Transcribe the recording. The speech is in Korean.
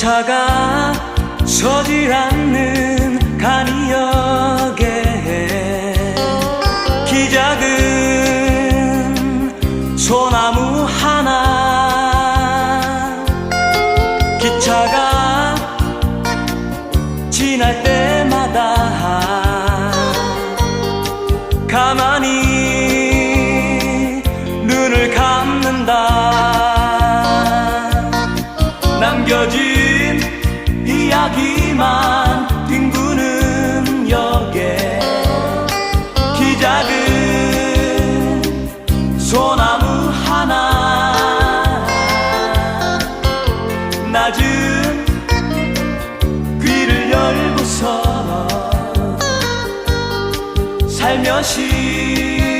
기차가 서질 않는 간이역에 기작은 소나무 하나 기차가 지날 때마다 가만히 눈을 감는다. 남겨진 이야기만 뒹구는 역에 기작은 소나무 하나 낮은 귀를 열고서 살며시